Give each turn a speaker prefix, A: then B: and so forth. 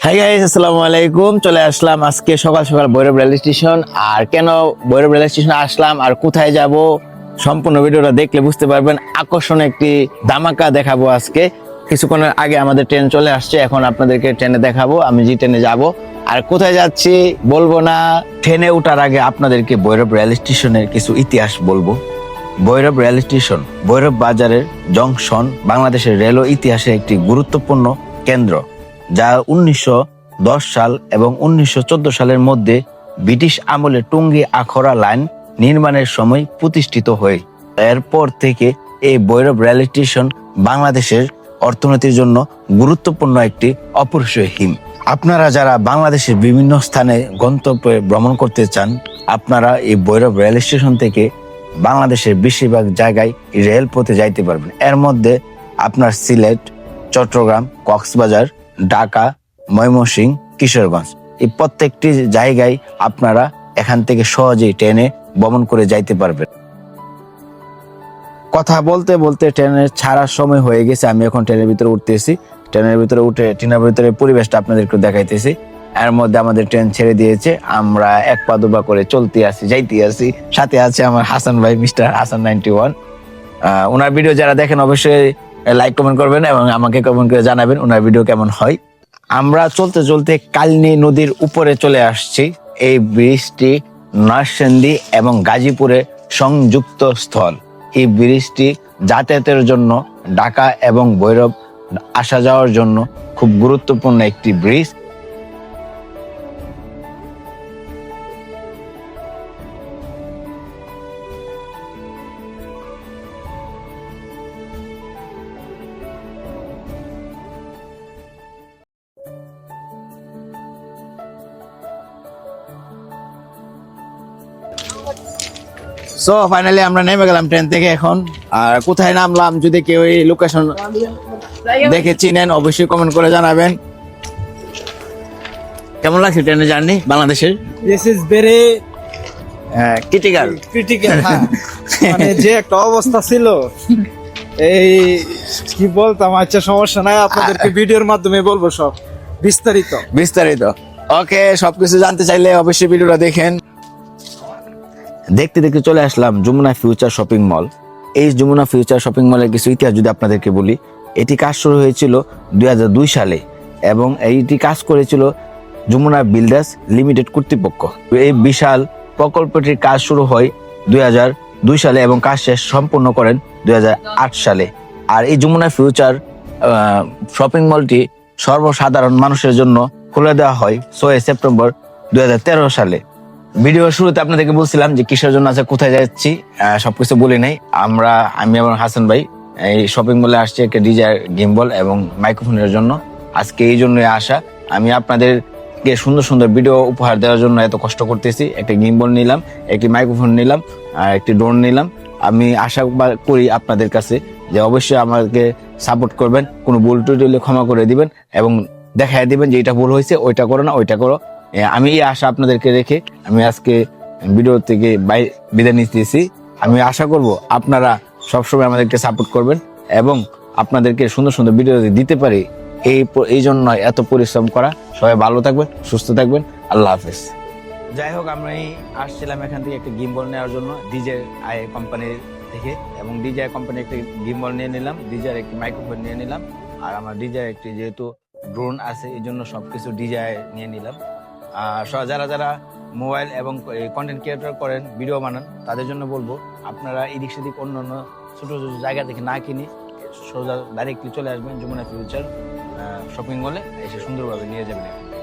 A: Hi guys আসসালামু আলাইকুম। চলে আসলাম আজকে সকাল সকাল ভৈরব রেল স্টেশন আর কেন ভৈরব রেল স্টেশনে আসলাম আর কোথায় যাব, সম্পূর্ণ ভিডিওটা দেখলে বুঝতে পারবেন। আকর্ষণ একটি ধামাকা দেখাবো আজকে। কিছুক্ষণের আগে আমাদের ট্রেন চলে আসছে, এখন আপনাদেরকে ট্রেনে দেখাবো, আমি যে ট্রেনে যাব। আর কোথায় যাচ্ছি বলব না, ট্রেনে ওঠার আগে আপনাদেরকে ভৈরব রেল স্টেশনের কিছু ইতিহাস বলব। ভৈরব রেল স্টেশন ভৈরব বাজারের জংশন বাংলাদেশের রেল ইতিহাসের একটি গুরুত্বপূর্ণ কেন্দ্র। যা উনিশশো দশ সাল এবং উনিশশো চোদ্দ সালের মধ্যে ব্রিটিশ আমলে টুঙ্গি আখড়া লাইন নির্মাণের সময় প্রতিষ্ঠিত হয়। এরপর থেকে এই ভৈরব রেল স্টেশন বাংলাদেশের অর্থনীতির জন্য গুরুত্বপূর্ণ একটি অপরিসীম হিম। আপনারা যারা বাংলাদেশের বিভিন্ন স্থানে গন্তব্যে ভ্রমণ করতে চান, আপনারা এই ভৈরব রেল স্টেশন থেকে বাংলাদেশের বেশিরভাগ জায়গায় রেলপথে যাইতে পারবেন। এর মধ্যে আপনার সিলেট, চট্টগ্রাম, কক্সবাজার ঢাকা ময়মনসিংহ কিশোরগঞ্জ। এই প্রত্যেকটি জায়গায় আপনারা এখান থেকে সহজেই ট্রেনে ভ্রমণ করে যাইতে পারবেন। কথা বলতে বলতে ট্রেনের ছাড়ার সময় হয়ে গেছে, আমি এখন ট্রেনের ভিতরে উঠতেছি। ট্রেনের ভিতরে উঠে, ট্রেনের ভিতরে পরিবেশটা আপনাদেরকে দেখাইতেছি। এর মধ্যে আমাদের ট্রেন ছেড়ে দিয়েছে, আমরা এক পা দুপা করে চলতে আসি যাইতে আসি সাথে আছে আমার হাসান ভাই, মিস্টার হাসান নাইনটি ওয়ান। ওনার ভিডিও যারা দেখেন, অবশ্যই লাইক কমেন্ট করবেন এবং আমাকে কমেন্ট করে জানাবেন ওনার ভিডিও কেমন হয়। আমরা চলতে চলতে কালনি নদীর উপরে চলে আসছি। এই ব্রিজটি নরসিংদী এবং গাজীপুরে সংযুক্ত স্থল। এই ব্রিজটি যাতায়াতের জন্য ঢাকা এবং ভৈরব আসা যাওয়ার জন্য খুব গুরুত্বপূর্ণ একটি ব্রিজ। সো ফাইনালি আমরা নেমে গেলাম ট্রেন থেকে এখন। আর কোথায় নামলাম যদি কেউ এই লোকেশন দেখে চিনেন অবশ্যই কমেন্ট করে জানাবেন। কেমন লাগছে জার্নি বাংলাদেশের?
B: This is very
A: critical
B: critical মানে যে একটা অবস্থা ছিল এই কি বলতাম আচ্ছা সমস্যা নাই আপনাদেরকে ভিডিওর মাধ্যমে বলব সব। বিস্তারিত।
A: বিস্তারিত। ওকে সবকিছু জানতে চাইলে অবশ্যই ভিডিওটা দেখেন। দেখতে দেখতে চলে আসলাম যমুনা ফিউচার শপিং মল এই যমুনা ফিউচার শপিং মলের কিছু ইতিহাস যদি আপনাদেরকে বলি, এটি কাজ শুরু হয়েছিল দুই হাজার দুই সালে এবং এইটি কাজ করেছিল যমুনা বিল্ডার্স লিমিটেড কর্তৃপক্ষ। এই বিশাল প্রকল্পটির কাজ শুরু হয় দুই হাজার দুই সালে এবং কাজ শেষ সম্পূর্ণ করেন দুই হাজার আট সালে। আর এই যমুনা ফিউচার শপিং মলটি সর্বসাধারণ মানুষের জন্য খুলে দেওয়া হয় ছয় সেপ্টেম্বর দুই হাজার তেরো সালে। ভিডিও শুরুতে আপনাদেরকে বলছিলাম যে কিসের জন্য আছে কোথায় যাচ্ছি সবকিছু বলি নাই। আমরা, আমি এবং হাসান ভাই, এই শপিং মলে আসছি একটা ডিজার গিম্বল এবং মাইক্রোফোনের জন্য। আজকে এই জন্যই আসা। আমি আপনাদেরকে সুন্দর সুন্দর ভিডিও উপহার দেওয়ার জন্য এত কষ্ট করতেছি। একটা গিম্বল নিলাম, একটি মাইক্রোফোন নিলাম, আর একটি ড্রোন নিলাম। আমি আশা করি আপনাদের কাছে যে অবশ্যই আমাকে সাপোর্ট করবেন, কোনো ভুল টুটি হলে ক্ষমা করে দিবেন এবং দেখাই দিবেন যে এটা ভুল হয়েছে, ওইটা করো না, ওইটা করো। আমি এই আশা আপনাদেরকে রেখে আমি আজকে ভিডিও থেকে বিদায় নিতেছি আমি আশা করব আপনারা সবসময় আমাদেরকে সাপোর্ট করবেন এবং আপনাদেরকে সুন্দর সুন্দর ভিডিও দিতে পারি, এই এই জন্য এত পরিশ্রম করা। সবাই ভালো থাকবেন, সুস্থ থাকবেন। আল্লাহ হাফেজ। যাই হোক এই আসছিলাম এখান থেকে একটা গিম্বল নেওয়ার জন্য ডিজে আই কোম্পানির থেকে এবং ডিজে কোম্পানি একটা গিম্বল নিয়ে নিলাম। ডিজার একটি মাইক্রোফোন নিয়ে নিলাম। আর আমার ডিজার একটি যেহেতু ড্রোন আছে, এই জন্য সবকিছু ডিজাই নিয়ে নিলাম। যারা যারা মোবাইল এবং কন্টেন্ট ক্রিয়েটর করেন ভিডিও বানান, তাদের জন্য বলব, আপনারা এদিক সেদিক অন্য অন্য ছোটো ছোটো জায়গা থেকে না কিনি সোজা ডাইরেক্টলি চলে আসবেন যমুনা ফিউচার শপিং মলে এসে সুন্দরভাবে নিয়ে যাবেন।